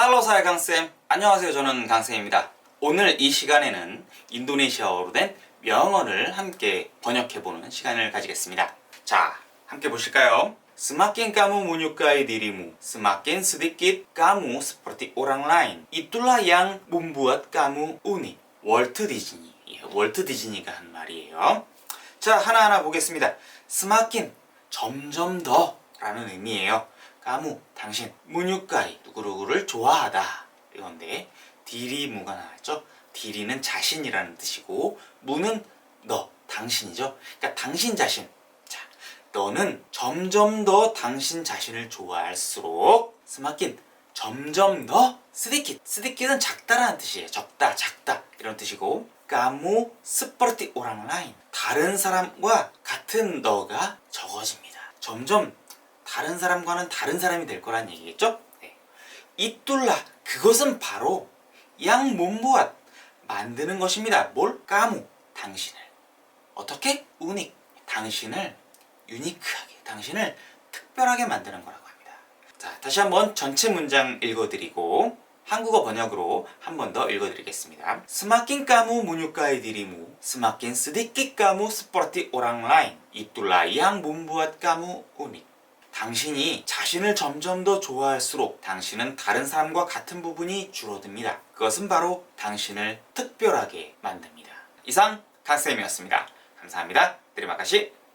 할로 사이 강쌤 안녕하세요 저는 강쌤입니다 오늘 이 시간에는 인도네시아어로 된 명언을 함께 번역해보는 시간을 가지겠습니다 자 함께 보실까요? Kamu menyukai dirimu, semakin sedikit kamu seperti orang lain. Itulah yang membuat kamu unik. 월트 디즈니. 예, 월트 디즈니가 한 말이에요. 자, 하나하나 보겠습니다. 스마킨, 점점 더 라는 의미예요. 까무, 당신, 문유까이, 누구누구를 좋아하다. 이건데, 디리 무가 나왔죠? 디리는 자신이라는 뜻이고, 무는 너, 당신이죠? 그러니까 당신 자신. 자, 너는 점점 더 당신 자신을 좋아할수록, 스마킨, 점점 더 스디킷. 스디킷은 작다라는 뜻이에요. 적다, 작다. 이런 뜻이고, 까무 스퍼티 오랑 라인. 다른 사람과 같은 너가 적어집니다. 점점 다른 사람과는 다른 사람이 될 거란 얘기겠죠? 네. 이뚤라 그것은 바로 양 몸보앗 만드는 것입니다. 뭘? 까무 당신을 어떻게? 우닉 당신을 유니크하게 당신을 특별하게 만드는 거라고 합니다. 자 다시 한번 전체 문장 읽어드리고 한국어 번역으로 한 번 더 읽어드리겠습니다. 스마킨 까무 무뉴까이 디리무 스마킨 스디끼 까무 스포티 오랑 라인 이뚤라 양 몸보앗 까무 우닉 당신이 자신을 점점 더 좋아할수록 당신은 다른 사람과 같은 부분이 줄어듭니다. 그것은 바로 당신을 특별하게 만듭니다. 이상 강쌤이었습니다. 감사합니다. 드리마카시